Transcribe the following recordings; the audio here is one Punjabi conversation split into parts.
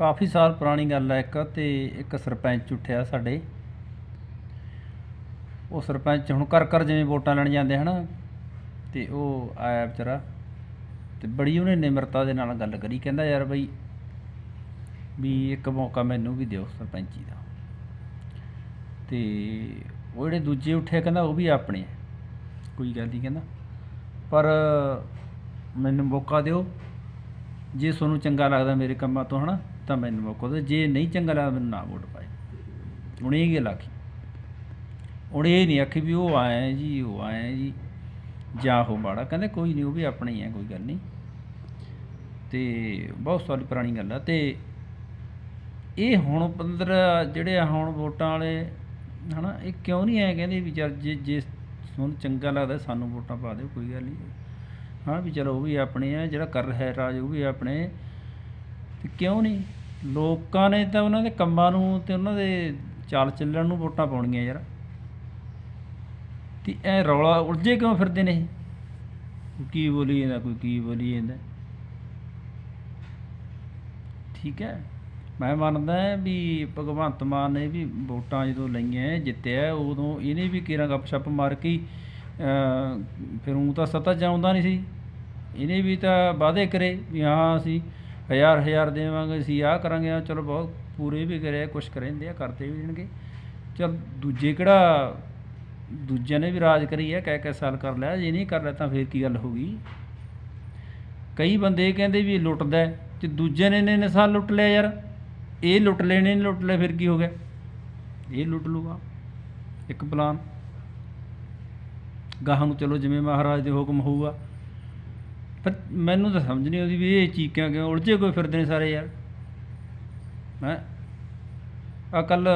ਕਾਫੀ ਸਾਲ ਪੁਰਾਣੀ ਗੱਲ ਹੈ ਇੱਕ ਤੇ ਇੱਕ ਸਰਪੰਚ ਉੱਠਿਆ ਸਾਡੇ। ਉਹ ਸਰਪੰਚ ਹੁਣ ਘਰ ਘਰ ਜਿਵੇਂ ਵੋਟਾਂ ਲੈਣ ਜਾਂਦੇ ਹਨ, ਤੇ ਉਹ ਆਇਆ ਵਿਚਾਰਾ ਤੇ ਬੜੀ ਉਹਨੇ ਨਿਮਰਤਾ ਦੇ ਨਾਲ ਗੱਲ ਕਰੀ, ਕਹਿੰਦਾ ਯਾਰ ਬਈ ਵੀ ਇੱਕ ਮੌਕਾ ਮੈਨੂੰ ਵੀ ਦਿਓ ਸਰਪੰਚੀ ਦਾ। ਤੇ ਉਹ ਜਿਹੜੇ ਦੂਜੇ ਉੱਠੇ, ਕਹਿੰਦਾ ਉਹ ਵੀ ਆਪਣੇ ਕੋਈ ਗੱਲ ਨਹੀਂ ਕਹਿੰਦਾ। ਪਰ ਮੈਨੂੰ ਮੌਕਾ ਦਿਓ, ਜੇ ਤੁਹਾਨੂੰ ਚੰਗਾ ਲੱਗਦਾ ਮੇਰੇ ਕੰਮਾਂ ਤੋਂ ਹਨਾ। ਤਾਂ ਮੈਨੂੰ ਮੌਕਾ ਦਿਓ ਜੇ ਨਹੀਂ ਚੰਗਾ ਲੱਗਦਾ, ਮੈਨੂੰ ਨਾ ਵੋਟ ਪਾਏ ਉਹਨੇ ਇਹ ਗੱਲ ਆਖੀ। ਉਹਨੇ ਇਹ ਨਹੀਂ ਆਖੀ ਵੀ ਉਹ ਆਏ ਜੀ, ਉਹ ਆਏ ਜੀ, ਜਾਂ ਉਹ ਮਾੜਾ। ਕਹਿੰਦੇ ਕੋਈ ਨਹੀਂ, ਉਹ ਵੀ ਆਪਣੇ ਹੀ ਹੈ, ਕੋਈ ਗੱਲ ਨਹੀਂ। ਤੇ ਬਹੁਤ ਸਾਲ ਪੁਰਾਣੀ ਗੱਲ ਆ। ਤੇ ਇਹ ਹੁਣ 15 ਜਿਹੜੇ ਆ ਹੁਣ ਵੋਟਾਂ ਵਾਲੇ, ਹਨਾ, ਇਹ ਕਿਉਂ ਨਹੀਂ ਆਏ? ਕਹਿੰਦੇ ਵੀ ਚੱਲ ਜੇ ਜੇ ਤੁਹਾਨੂੰ ਚੰਗਾ ਲੱਗਦਾ, ਸਾਨੂੰ ਵੋਟਾਂ ਪਾ ਦਿਓ, ਕੋਈ ਗੱਲ ਨਹੀਂ। ਹਾਂ ਵੀ ਚਲੋ, ਉਹ ਵੀ ਆਪਣੇ ਆ, ਜਿਹੜਾ ਕਰ ਰਿਹਾ ਰਾਜ, ਉਹ ਵੀ ਆਪਣੇ। ਤੇ ਕਿਉਂ ਨਹੀਂ? ਲੋਕਾਂ ਨੇ ਤਾਂ ਉਹਨਾਂ ਦੇ ਕੰਮਾਂ ਨੂੰ ਤੇ ਉਹਨਾਂ ਦੇ ਚਾਲ ਚੱਲਣ ਨੂੰ ਵੋਟਾਂ ਪਾਉਣੀਆਂ ਯਾਰ। ਤੇ ਐ ਰੌਲਾ ਉਲਝੇ ਕਿਉਂ ਫਿਰਦੇ ਨੇ ਕੋਈ ਕੀ ਬੋਲੀ ਜਾਂਦਾ ਕੋਈ ਕੀ ਬੋਲੀ ਜਾਂਦਾ ਠੀਕ ਹੈ। ਮੈਂ ਮੰਨਦਾ ਵੀ ਭਗਵੰਤ ਮਾਨ ਨੇ ਵੀ ਵੋਟਾਂ ਜਦੋਂ ਲਈਆਂ, ਜਿੱਤਿਆ, ਉਦੋਂ ਇਹਨੇ ਵੀ ਕੇਰਾਂ ਗੱਪਸ਼ਪ ਮਾਰ ਕੇ ਫਿਰ ਉਹ ਤਾਂ ਸੱਤਾ ਚਾਹੁੰਦਾ ਨਹੀਂ ਸੀ। ਇਹਨੇ ਵੀ ਤਾਂ ਵਾਅਦੇ ਕਰੇ ਵੀ ਹਾਂ ਅਸੀਂ ਹਜ਼ਾਰ ਹਜ਼ਾਰ ਦੇਵਾਂਗੇ ਅਸੀਂ ਆਹ ਕਰਾਂਗੇ ਆਹ ਚਲੋ ਬਹੁਤ ਪੂਰੇ ਵੀ ਕਰਿਆ ਕੁਛ ਕਰਿੰਦੇ ਆ ਕਰਦੇ ਵੀ ਦੇਣਗੇ। ਚਲ ਦੂਜੇ ਕਿਹੜਾ ਦੂਜਿਆਂ ਨੇ ਵੀ ਰਾਜ ਕਰੀ ਹੈ ਕਹਿ ਕਹਿ ਸਾਲ ਕਰ ਲਿਆ ਜੇ ਨਹੀਂ ਕਰ ਲਿਆ ਤਾਂ ਫੇਰ ਕੀ ਗੱਲ ਹੋ ਗਈ? ਕਈ ਬੰਦੇ ਕਹਿੰਦੇ ਵੀ ਇਹ ਲੁੱਟਦਾ ਹੈ, ਤੇ ਦੂਜੇ ਨੇ ਨੇ ਨੇ ਸਾਲ ਲੁੱਟ ਲਿਆ ਯਾਰ ਇਹ ਲੁੱਟ ਲੈਣੇ ਨੇ ਲੁੱਟ ਲਿਆ ਫਿਰ ਕੀ ਹੋ ਗਿਆ? ਇਹ ਲੁੱਟ ਲੂਗਾ ਇੱਕ ਪਲਾਨ। ਗਾਹਾਂ ਨੂੰ ਚਲੋ ਜਿਵੇਂ ਮਹਾਰਾਜ ਦੇ ਹੁਕਮ ਹੋਊਗਾ ਪਰ ਮੈਨੂੰ ਤਾਂ ਸਮਝ ਨਹੀਂ ਆਉਂਦੀ ਵੀ ਇਹ ਚੀਕਾਂ ਕਿਉਂ, ਉਲਝੇ ਕੋਈ ਫਿਰਦੇ ਨੇ ਸਾਰੇ ਯਾਰ। ਮੈਂ ਆ ਕੱਲ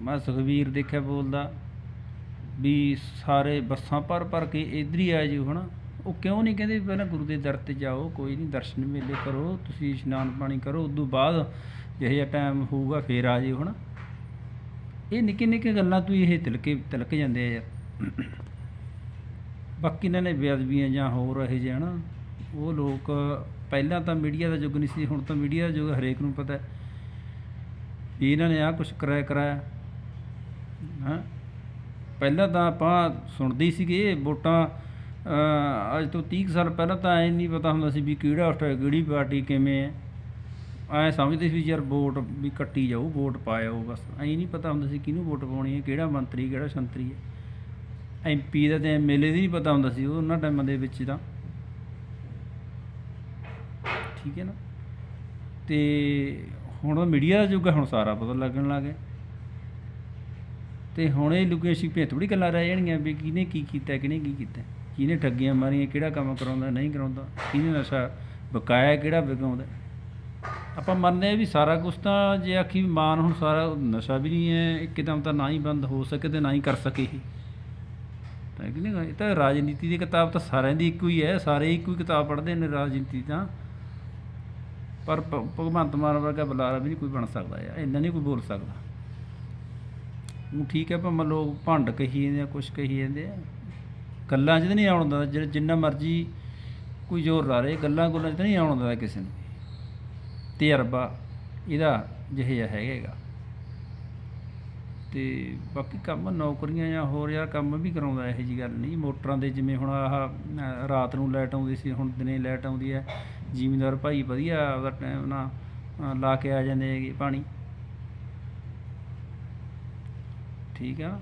ਮੈਂ ਸੁਖਵੀਰ ਦੇਖਿਆ ਬੋਲਦਾ ਵੀ ਸਾਰੇ ਬੱਸਾਂ ਭਰ ਭਰ ਕੇ ਇੱਧਰ ਹੀ ਆ ਜਿਓ ਹਨਾ। ਉਹ ਕਿਉਂ ਨਹੀਂ ਕਹਿੰਦੇ ਵੀ ਪਹਿਲਾਂ ਗੁਰੂ ਦੇ ਦਰ ਤੇ ਜਾਓ, ਕੋਈ ਨਹੀਂ ਦਰਸ਼ਨ ਮੇਲੇ ਕਰੋ, ਤੁਸੀਂ ਇਸ਼ਨਾਨ ਪਾਣੀ ਕਰੋ, ਉਦੋਂ ਬਾਅਦ ਜਿਹੋ ਜਿਹਾ ਟਾਈਮ ਹੋਊਗਾ ਫੇਰ ਆ ਜਿਓ ਹਨਾ। ਇਹ ਨਿੱਕੇ ਨਿੱਕੇ ਗੱਲਾਂ ਤੋਂ ਹੀ ਇਹ ਤਿਲਕੇ, ਤਿਲਕ ਜਾਂਦੇ ਆ ਯਾਰ। ਬਾਕੀ ਇਹਨਾਂ ਨੇ ਬੇਅਦਬੀਆਂ ਜਾਂ ਹੋਰ ਇਹੋ ਜਿਹੇ ਹਨਾ। ਉਹ ਲੋਕ ਪਹਿਲਾਂ ਤਾਂ ਮੀਡੀਆ ਦਾ ਯੁੱਗ ਨਹੀਂ ਸੀ, ਹੁਣ ਤਾਂ ਮੀਡੀਆ ਦਾ ਯੁੱਗ ਹਰੇਕ ਨੂੰ ਪਤਾ ਵੀ ਇਹਨਾਂ ਨੇ ਆਹ ਕੁਛ ਕਰਾਇਆ ਕਰਾਇਆ। ਹਾਂ? ਪਹਿਲਾਂ ਤਾਂ ਆਪਾਂ ਸੁਣਦੇ ਸੀਗੇ ਵੋਟਾਂ ਅੱਜ ਤੋਂ 30 ਕੁ ਸਾਲ ਪਹਿਲਾਂ ਤਾਂ ਐ ਨਹੀਂ ਪਤਾ ਹੁੰਦਾ ਸੀ ਵੀ ਕਿਹੜਾ ਉੱਠ ਕਿਹੜੀ ਪਾਰਟੀ ਕਿਵੇਂ ਹੈ। ਐ ਸਮਝਦੇ ਸੀ ਵੀ ਯਾਰ ਵੋਟ ਵੀ ਕੱਟੀ ਜਾਊ, ਵੋਟ ਪਾਇਓ ਬਸ। ਐਂ ਨਹੀਂ ਪਤਾ ਹੁੰਦਾ ਸੀ ਕਿਹਨੂੰ ਵੋਟ ਪਾਉਣੀ ਹੈ, ਕਿਹੜਾ ਮੰਤਰੀ, ਕਿਹੜਾ ਸੰਤਰੀ ਹੈ। ਐਮਪੀ ਦਾ ਤੇ ਐਮਐਲਏ ਦੀ ਨਹੀਂ ਪਤਾ ਹੁੰਦਾ ਸੀ ਉਹਨਾਂ ਟਾਈਮਾਂ ਦੇ ਵਿੱਚ ਤਾਂ। ਠੀਕ ਹੈ ਨਾ? ਤੇ ਹੁਣ ਮੀਡੀਆ ਦਾ ਯੁੱਗ ਹੈ, ਹੁਣ ਸਾਰਾ ਪਤਾ ਲੱਗਣ ਲੱਗ ਗਿਆ। ਤੇ ਹੁਣ ਇਹ ਲੁਕੀਆਂ ਛਿਪੀਆਂ ਥੋੜੀ ਗੱਲਾਂ ਰਹਿ ਜਾਣਗੀਆਂ ਵੀ ਕਿਹਨੇ ਕੀ ਕੀਤਾ, ਕਿਹਨੇ ਕੀ ਕੀਤਾ। ਕਿਹਨੇ ਠੱਗੀਆਂ ਮਾਰੀਆਂ, ਕਿਹੜਾ ਕੰਮ ਕਰਾਉਂਦਾ, ਨਹੀਂ ਕਰਾਉਂਦਾ, ਕਿਹਨੇ ਨਸ਼ਾ ਬਕਾਇਆ, ਕਿਹੜਾ ਵਿਕਾਉਂਦਾ। ਆਪਾਂ ਮੰਨਦੇ ਆ ਵੀ ਸਾਰਾ ਕੁਝ ਤਾਂ ਜੇ ਆਖੀ ਵੀ ਮਾਨ ਹੁਣ ਸਾਰਾ ਨਸ਼ਾ ਵੀ ਨਹੀਂ ਹੈ, ਇੱਕਦਮ ਤਾਂ ਨਾ ਹੀ ਬੰਦ ਹੋ ਸਕੇ ਤੇ ਨਾ ਹੀ ਕਰ ਸਕੇ ਹੀ ਤਾਂ ਕਿ ਨਹੀਂ ਇਹ ਤਾਂ ਰਾਜਨੀਤੀ ਦੀ ਕਿਤਾਬ ਤਾਂ ਸਾਰਿਆਂ ਦੀ ਇੱਕੋ ਹੀ ਹੈ, ਸਾਰੇ ਇੱਕੋ ਹੀ ਕਿਤਾਬ ਪੜ੍ਹਦੇ ਨੇ ਰਾਜਨੀਤੀ ਤਾਂ। ਪਰ ਭਗਵੰਤ ਮਾਨ ਵਰਗਾ ਬੁਲਾਰਾ ਵੀ ਨਹੀਂ ਕੋਈ ਬਣ ਸਕਦਾ ਆ ਇੰਨਾ ਨਹੀਂ ਕੋਈ ਬੋਲ ਸਕਦਾ। ਉਹ ਠੀਕ ਹੈ ਭਾਵੇਂ ਲੋਕ ਭੰਡ ਕਹੀ ਜਾਂਦੇ ਆ, ਕੁਛ ਕਹੀ ਜਾਂਦੇ ਆ। ਗੱਲਾਂ 'ਚ ਤਾਂ ਨਹੀਂ ਆਉਣ ਦਿੰਦਾ ਜਿੰਨਾ ਮਰਜ਼ੀ ਕੋਈ ਜ਼ੋਰ ਲਾ ਰਹੇ, ਗੱਲਾਂ ਗੁੱਲਾਂ 'ਚ ਤਾਂ ਨਹੀਂ ਆਉਣ ਦਿੰਦਾ ਕਿਸੇ ਨੂੰ। ਤਜਰਬਾ ਇਹਦਾ ਜਿਹੇ ਜਿਹਾ ਹੈਗਾ ਤੇ ਬਾਕੀ ਕੰਮ ਨੌਕਰੀਆਂ ਜਾਂ ਹੋਰ ਯਾਰ ਕੰਮ ਵੀ ਕਰਾਉਂਦਾ ਇਹੋ ਜੀ ਗੱਲ ਨਹੀਂ। ਮੋਟਰਾਂ ਦੇ ਜਿਵੇਂ ਹੁਣ ਆਹ ਰਾਤ ਨੂੰ ਲਾਈਟ ਆਉਂਦੀ ਸੀ, ਹੁਣ ਦਿਨੇ ਲਾਈਟ ਆਉਂਦੀ ਹੈ। ਜ਼ਿਮੀਂਦਾਰ ਭਾਈ ਵਧੀਆ ਉਹਦਾ ਟਾਈਮ ਨਾਲ ਲਾ ਕੇ ਆ ਜਾਂਦੇ ਹੈਗੇ ਪਾਣੀ। ਠੀਕ ਆ।